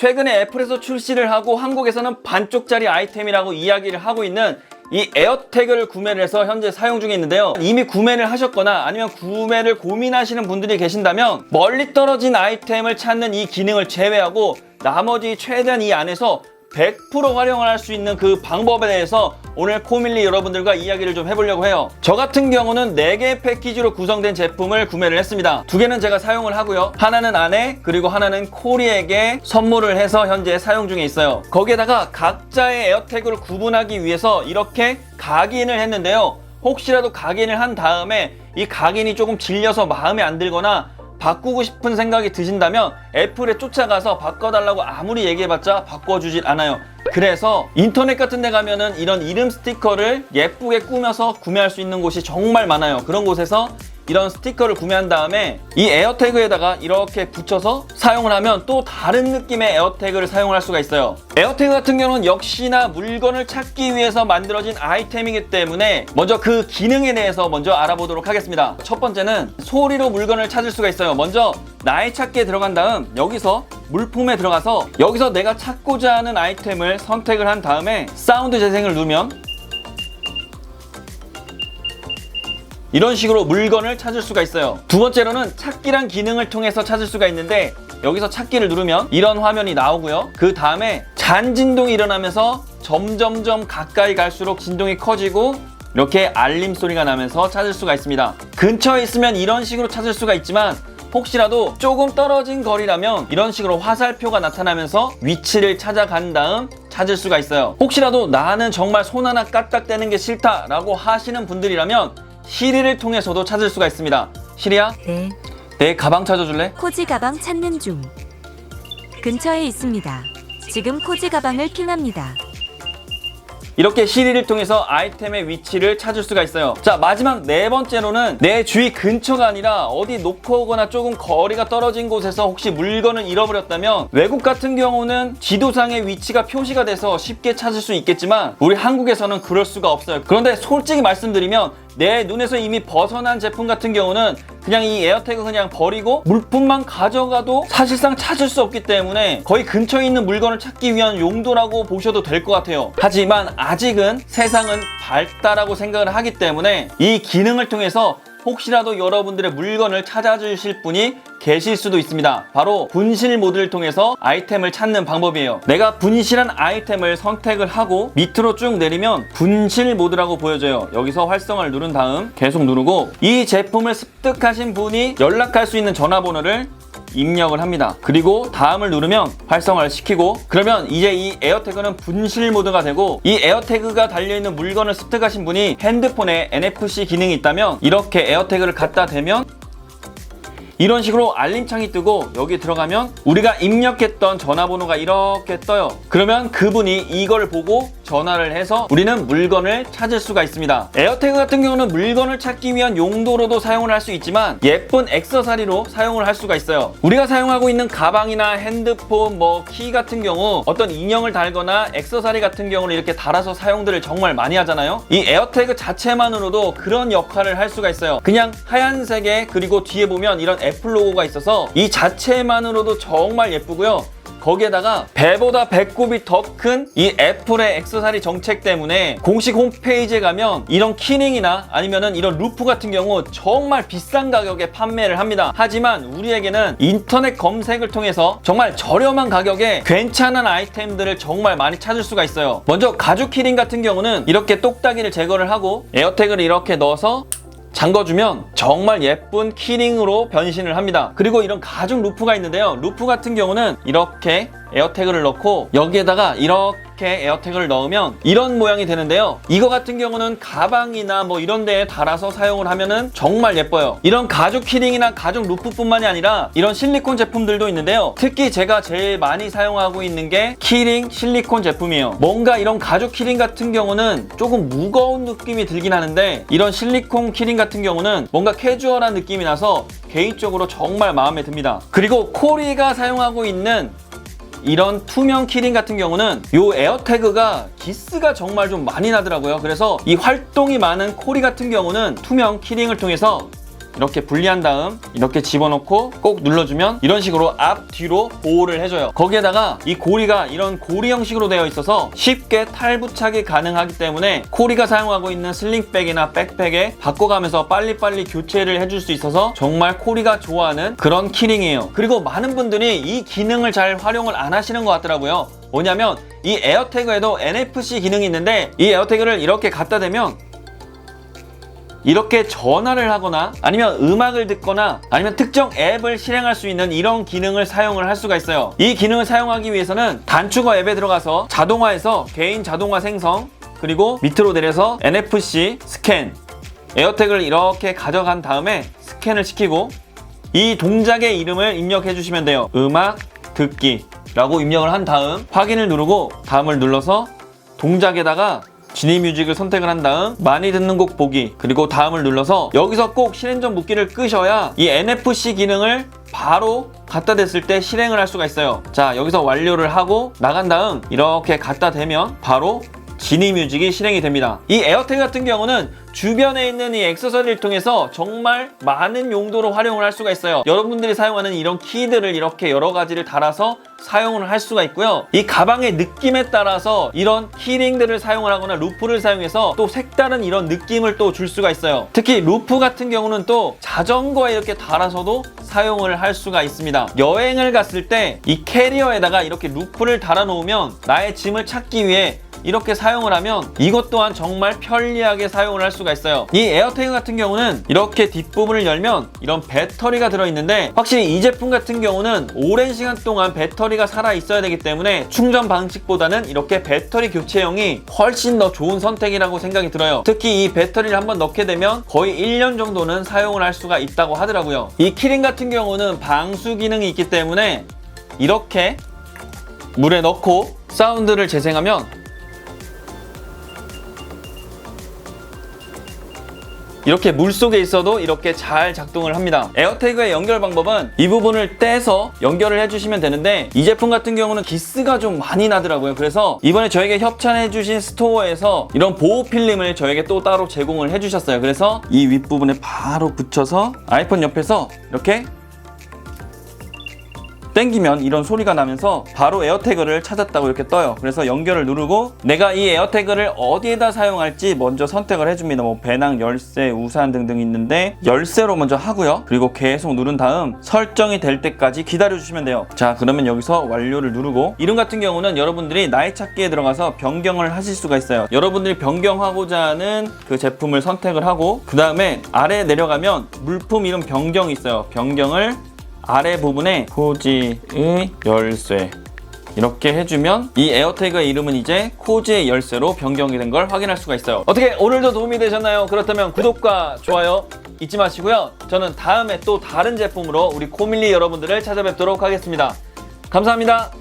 최근에 애플에서 출시를 하고 한국에서는 반쪽짜리 아이템이라고 이야기를 하고 있는 이 에어태그를 구매를 해서 현재 사용 중에 있는데요. 이미 구매를 하셨거나 아니면 구매를 고민하시는 분들이 계신다면 멀리 떨어진 아이템을 찾는 이 기능을 제외하고 나머지 최대한 이 안에서 100% 활용을 할 수 있는 그 방법에 대해서 오늘 코밀리 여러분들과 이야기를 좀 해보려고 해요. 저 같은 경우는 4개의 패키지로 구성된 제품을 구매를 했습니다. 두 개는 제가 사용을 하고요. 하나는 아내, 그리고 하나는 코리에게 선물을 해서 현재 사용 중에 있어요. 거기에다가 각자의 에어태그를 구분하기 위해서 이렇게 각인을 했는데요. 혹시라도 각인을 한 다음에 이 각인이 조금 질려서 마음에 안 들거나 바꾸고 싶은 생각이 드신다면 애플에 쫓아가서 바꿔달라고 아무리 얘기해봤자 바꿔주질 않아요. 그래서 인터넷 같은 데 가면은 이런 이름 스티커를 예쁘게 꾸며서 구매할 수 있는 곳이 정말 많아요. 그런 곳에서 이런 스티커를 구매한 다음에 이 에어태그에다가 이렇게 붙여서 사용을 하면 또 다른 느낌의 에어태그를 사용을 할 수가 있어요. 에어태그 같은 경우는 역시나 물건을 찾기 위해서 만들어진 아이템이기 때문에 먼저 그 기능에 대해서 먼저 알아보도록 하겠습니다. 첫 번째는 소리로 물건을 찾을 수가 있어요. 먼저 나의 찾기에 들어간 다음 여기서 물품에 들어가서 여기서 내가 찾고자 하는 아이템을 선택을 한 다음에 사운드 재생을 누르면 이런 식으로 물건을 찾을 수가 있어요. 두 번째로는 찾기란 기능을 통해서 찾을 수가 있는데 여기서 찾기를 누르면 이런 화면이 나오고요. 그 다음에 잔진동이 일어나면서 점점점 가까이 갈수록 진동이 커지고 이렇게 알림 소리가 나면서 찾을 수가 있습니다. 근처에 있으면 이런 식으로 찾을 수가 있지만 혹시라도 조금 떨어진 거리라면 이런 식으로 화살표가 나타나면서 위치를 찾아간 다음 찾을 수가 있어요. 혹시라도 나는 정말 손 하나 까딱대는 게 싫다라고 하시는 분들이라면 시리를 통해서도 찾을 수가 있습니다. 시리야, 네, 내 가방 찾아줄래? 코지 가방 찾는 중. 근처에 있습니다. 지금 코지 가방을 핑합니다. 이렇게 시리를 통해서 아이템의 위치를 찾을 수가 있어요. 자, 마지막 네 번째로는 내 주위 근처가 아니라 어디 놓고 오거나 조금 거리가 떨어진 곳에서 혹시 물건을 잃어버렸다면 외국 같은 경우는 지도상의 위치가 표시가 돼서 쉽게 찾을 수 있겠지만 우리 한국에서는 그럴 수가 없어요. 그런데 솔직히 말씀드리면 내 눈에서 이미 벗어난 제품 같은 경우는 그냥 이 에어태그 그냥 버리고 물품만 가져가도 사실상 찾을 수 없기 때문에 거의 근처에 있는 물건을 찾기 위한 용도라고 보셔도 될 것 같아요. 하지만 아직은 세상은 밝다라고 생각을 하기 때문에 이 기능을 통해서 혹시라도 여러분들의 물건을 찾아주실 분이 계실 수도 있습니다. 바로 분실 모드를 통해서 아이템을 찾는 방법이에요. 내가 분실한 아이템을 선택을 하고 밑으로 쭉 내리면 분실 모드라고 보여져요. 여기서 활성화를 누른 다음 계속 누르고 이 제품을 습득하신 분이 연락할 수 있는 전화번호를 입력을 합니다. 그리고 다음을 누르면 활성화를 시키고 그러면 이제 이 에어태그는 분실 모드가 되고 이 에어태그가 달려있는 물건을 습득하신 분이 핸드폰에 NFC 기능이 있다면 이렇게 에어태그를 갖다 대면 이런 식으로 알림창이 뜨고 여기 들어가면 우리가 입력했던 전화번호가 이렇게 떠요. 그러면 그분이 이걸 보고 전화를 해서 우리는 물건을 찾을 수가 있습니다. 에어태그 같은 경우는 물건을 찾기 위한 용도로도 사용을 할 수 있지만 예쁜 액세서리로 사용을 할 수가 있어요. 우리가 사용하고 있는 가방이나 핸드폰, 뭐 키 같은 경우 어떤 인형을 달거나 액세서리 같은 경우는 이렇게 달아서 사용들을 정말 많이 하잖아요. 이 에어태그 자체만으로도 그런 역할을 할 수가 있어요. 그냥 하얀색에 그리고 뒤에 보면 이런 애플 로고가 있어서 이 자체만으로도 정말 예쁘고요. 거기에다가 배보다 배꼽이 더 큰 이 애플의 액세서리 정책 때문에 공식 홈페이지에 가면 이런 키링이나 아니면은 이런 루프 같은 경우 정말 비싼 가격에 판매를 합니다. 하지만 우리에게는 인터넷 검색을 통해서 정말 저렴한 가격에 괜찮은 아이템들을 정말 많이 찾을 수가 있어요. 먼저 가죽 키링 같은 경우는 이렇게 똑딱이를 제거를 하고 에어태그를 이렇게 넣어서 잠궈주면 정말 예쁜 키링으로 변신을 합니다. 그리고 이런 가죽 루프가 있는데요. 루프 같은 경우는 이렇게 에어태그를 넣고 여기에다가 이렇게 에어태그를 넣으면 이런 모양이 되는데요. 이거 같은 경우는 가방이나 뭐 이런 데에 달아서 사용을 하면은 정말 예뻐요. 이런 가죽 키링이나 가죽 루프뿐만이 아니라 이런 실리콘 제품들도 있는데요. 특히 제가 제일 많이 사용하고 있는 게 키링 실리콘 제품이에요. 뭔가 이런 가죽 키링 같은 경우는 조금 무거운 느낌이 들긴 하는데 이런 실리콘 키링 같은 경우는 뭔가 캐주얼한 느낌이 나서 개인적으로 정말 마음에 듭니다. 그리고 코리가 사용하고 있는 이런 투명 키링 같은 경우는 요 에어태그가 기스가 정말 좀 많이 나더라고요. 그래서 이 활동이 많은 코리 같은 경우는 투명 키링을 통해서 이렇게 분리한 다음 이렇게 집어넣고 꼭 눌러주면 이런 식으로 앞 뒤로 보호를 해줘요. 거기에다가 이 고리가 이런 고리 형식으로 되어 있어서 쉽게 탈부착이 가능하기 때문에 코리가 사용하고 있는 슬링백이나 백팩에 바꿔가면서 빨리빨리 교체를 해줄 수 있어서 정말 코리가 좋아하는 그런 키링이에요. 그리고 많은 분들이 이 기능을 잘 활용을 안 하시는 것 같더라고요. 뭐냐면 이 에어태그에도 NFC 기능이 있는데 이 에어태그를 이렇게 갖다 대면 이렇게 전화를 하거나 아니면 음악을 듣거나 아니면 특정 앱을 실행할 수 있는 이런 기능을 사용을 할 수가 있어요. 이 기능을 사용하기 위해서는 단축어 앱에 들어가서 자동화에서 개인 자동화 생성 그리고 밑으로 내려서 NFC 스캔 에어택을 이렇게 가져간 다음에 스캔을 시키고 이 동작의 이름을 입력해 주시면 돼요. 음악 듣기 라고 입력을 한 다음 확인을 누르고 다음을 눌러서 동작에다가 지니 뮤직을 선택을 한 다음 많이 듣는 곡 보기 그리고 다음을 눌러서 여기서 꼭 실행전 묶기를 끄셔야 이 NFC 기능을 바로 갖다 댔을 때 실행을 할 수가 있어요. 자 여기서 완료를 하고 나간 다음 이렇게 갖다 대면 바로 지니 뮤직이 실행이 됩니다. 이 에어텍 같은 경우는 주변에 있는 이 액세서리를 통해서 정말 많은 용도로 활용을 할 수가 있어요. 여러분들이 사용하는 이런 키들을 이렇게 여러 가지를 달아서 사용을 할 수가 있고요. 이 가방의 느낌에 따라서 이런 키링들을 사용을 하거나 루프를 사용해서 또 색다른 이런 느낌을 또 줄 수가 있어요. 특히 루프 같은 경우는 또 자전거에 이렇게 달아서도 사용을 할 수가 있습니다. 여행을 갔을 때 이 캐리어에다가 이렇게 루프를 달아 놓으면 나의 짐을 찾기 위해 이렇게 사용을 하면 이것 또한 정말 편리하게 사용을 할 수가 있어요. 이 에어태그 같은 경우는 이렇게 뒷부분을 열면 이런 배터리가 들어있는데 확실히 이 제품 같은 경우는 오랜 시간 동안 배터리가 살아 있어야 되기 때문에 충전 방식보다는 이렇게 배터리 교체형이 훨씬 더 좋은 선택이라고 생각이 들어요. 특히 이 배터리를 한번 넣게 되면 거의 1년 정도는 사용을 할 수가 있다고 하더라고요. 이 키링 같은 경우는 방수 기능이 있기 때문에 이렇게 물에 넣고 사운드를 재생하면 이렇게 물 속에 있어도 이렇게 잘 작동을 합니다. 에어태그의 연결 방법은 이 부분을 떼서 연결을 해주시면 되는데 이 제품 같은 경우는 기스가 좀 많이 나더라고요. 그래서 이번에 저에게 협찬해주신 스토어에서 이런 보호 필름을 저에게 또 따로 제공을 해주셨어요. 그래서 이 윗부분에 바로 붙여서 아이폰 옆에서 이렇게 땡기면 이런 소리가 나면서 바로 에어태그를 찾았다고 이렇게 떠요. 그래서 연결을 누르고 내가 이 에어태그를 어디에다 사용할지 먼저 선택을 해줍니다. 뭐 배낭, 열쇠, 우산 등등 있는데 열쇠로 먼저 하고요. 그리고 계속 누른 다음 설정이 될 때까지 기다려주시면 돼요. 자 그러면 여기서 완료를 누르고 이름 같은 경우는 여러분들이 나이 찾기에 들어가서 변경을 하실 수가 있어요. 여러분들이 변경하고자 하는 그 제품을 선택을 하고 그 다음에 아래 내려가면 물품 이름 변경이 있어요. 변경을 아래 부분에 코지의 열쇠 이렇게 해주면 이 에어태그의 이름은 이제 코지의 열쇠로 변경이 된 걸 확인할 수가 있어요. 어떻게 오늘도 도움이 되셨나요? 그렇다면 구독과 좋아요 잊지 마시고요. 저는 다음에 또 다른 제품으로 우리 코밀리 여러분들을 찾아뵙도록 하겠습니다. 감사합니다